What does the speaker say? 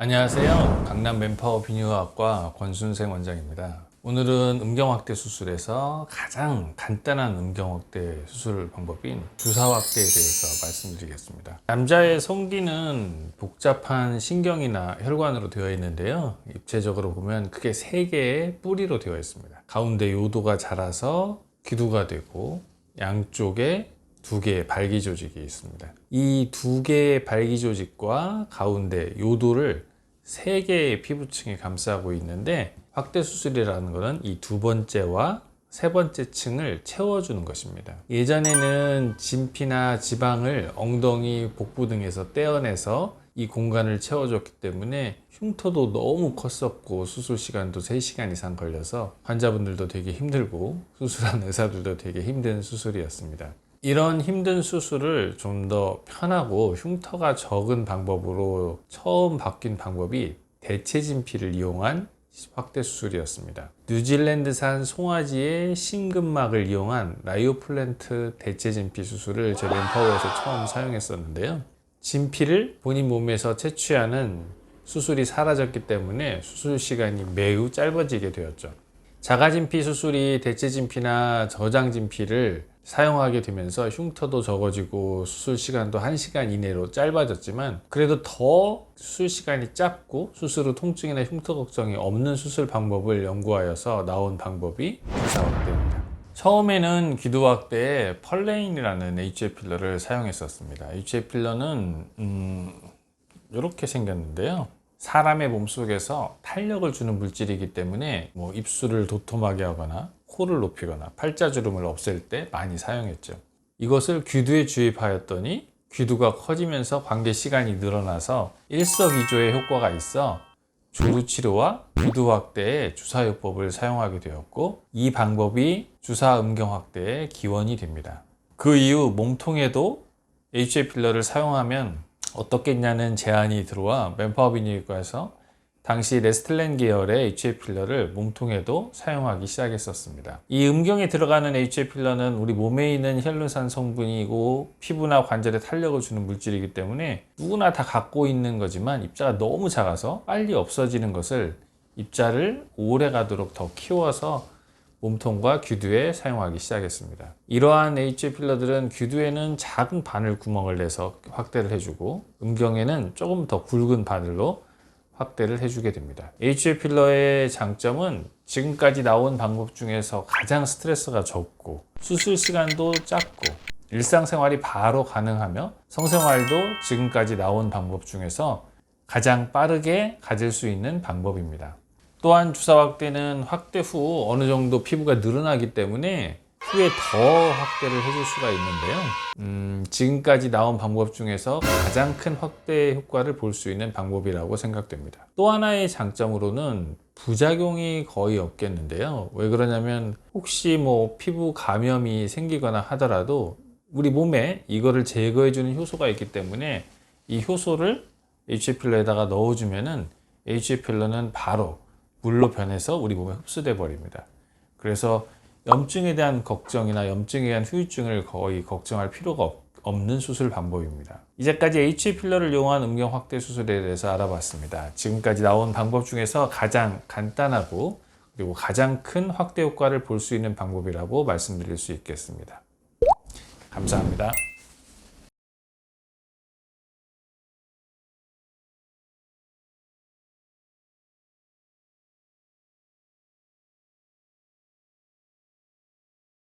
안녕하세요. 강남 맨파워 비뇨학과 권순생 원장입니다. 오늘은 음경 확대 수술에서 가장 간단한 음경 확대 수술 방법인 주사 확대에 대해서 말씀드리겠습니다. 남자의 성기는 복잡한 신경이나 혈관으로 되어 있는데요. 입체적으로 보면 크게 세 개의 뿌리로 되어 있습니다. 가운데 요도가 자라서 기두가 되고 양쪽에 두 개의 발기 조직이 있습니다. 이 두 개의 발기 조직과 가운데 요도를 세 개의 피부층이 감싸고 있는데 확대 수술이라는 것은 이 두 번째와 세 번째 층을 채워주는 것입니다. 예전에는 진피나 지방을 엉덩이, 복부 등에서 떼어내서 이 공간을 채워줬기 때문에 흉터도 너무 컸었고 수술 시간도 3시간 이상 걸려서 환자분들도 되게 힘들고 수술한 의사들도 되게 힘든 수술이었습니다. 이런 힘든 수술을 좀 더 편하고 흉터가 적은 방법으로 처음 바뀐 방법이 대체 진피를 이용한 확대 수술이었습니다. 뉴질랜드산 송아지의 심근막을 이용한 라이오플랜트 대체 진피 수술을 제 맨파워에서 처음 사용했었는데요. 진피를 본인 몸에서 채취하는 수술이 사라졌기 때문에 수술 시간이 매우 짧아지게 되었죠. 자가진피 수술이 대체진피나 저장진피를 사용하게 되면서 흉터도 적어지고 수술 시간도 1시간 이내로 짧아졌지만 그래도 더 수술 시간이 짧고 수술 후 통증이나 흉터 걱정이 없는 수술 방법을 연구하여서 나온 방법이 주사 확대입니다. 처음에는 기도 확대에 펄레인이라는 HA 필러를 사용했었습니다. HA 필러는 음, 이렇게 생겼는데요. 사람의 몸속에서 탄력을 주는 물질이기 때문에 뭐 입술을 도톰하게 하거나 코를 높이거나 팔자주름을 없앨 때 많이 사용했죠. 이것을 귀두에 주입하였더니 귀두가 커지면서 관계 시간이 늘어나서 일석이조의 효과가 있어 조루 치료와 귀두 확대에 주사요법을 사용하게 되었고 이 방법이 주사 음경 확대의 기원이 됩니다. 그 이후 몸통에도 HA 필러를 사용하면 어떻겠냐는 제안이 들어와 비뇨기과에서 당시 레스틀렌 계열의 HA 필러를 몸통에도 사용하기 시작했었습니다. 이 음경에 들어가는 HA 필러는 우리 몸에 있는 혈루산 성분이고 피부나 관절에 탄력을 주는 물질이기 때문에 누구나 다 갖고 있는 거지만 입자가 너무 작아서 빨리 없어지는 것을 입자를 오래 가도록 더 키워서 몸통과 귀두에 사용하기 시작했습니다. 이러한 HA 필러들은 귀두에는 작은 바늘 구멍을 내서 확대를 해주고 음경에는 조금 더 굵은 바늘로 확대를 해주게 됩니다. HA 필러의 장점은 지금까지 나온 방법 중에서 가장 스트레스가 적고 수술 시간도 짧고 일상생활이 바로 가능하며 성생활도 지금까지 나온 방법 중에서 가장 빠르게 가질 수 있는 방법입니다. 또한 주사 확대는 확대 후 어느 정도 피부가 늘어나기 때문에 후에 더 확대를 해줄 수가 있는데요. 음, 지금까지 나온 방법 중에서 가장 큰 확대 효과를 볼 수 있는 방법이라고 생각됩니다. 또 하나의 장점으로는 부작용이 거의 없겠는데요. 왜 그러냐면 혹시 뭐 피부 감염이 생기거나 하더라도 우리 몸에 이거를 제거해 주는 효소가 있기 때문에 이 효소를 HA 필러에다가 넣어주면은 HA 필러는 바로 물로 변해서 우리 몸에 흡수돼 버립니다. 그래서 염증에 대한 걱정이나 염증에 대한 후유증을 거의 걱정할 필요가 없, 없는 수술 방법입니다. 이제까지 HA 필러를 이용한 음경 확대 수술에 대해서 알아봤습니다. 지금까지 나온 방법 중에서 가장 간단하고 그리고 가장 큰 확대 효과를 볼 수 있는 방법이라고 말씀드릴 수 있겠습니다. 감사합니다.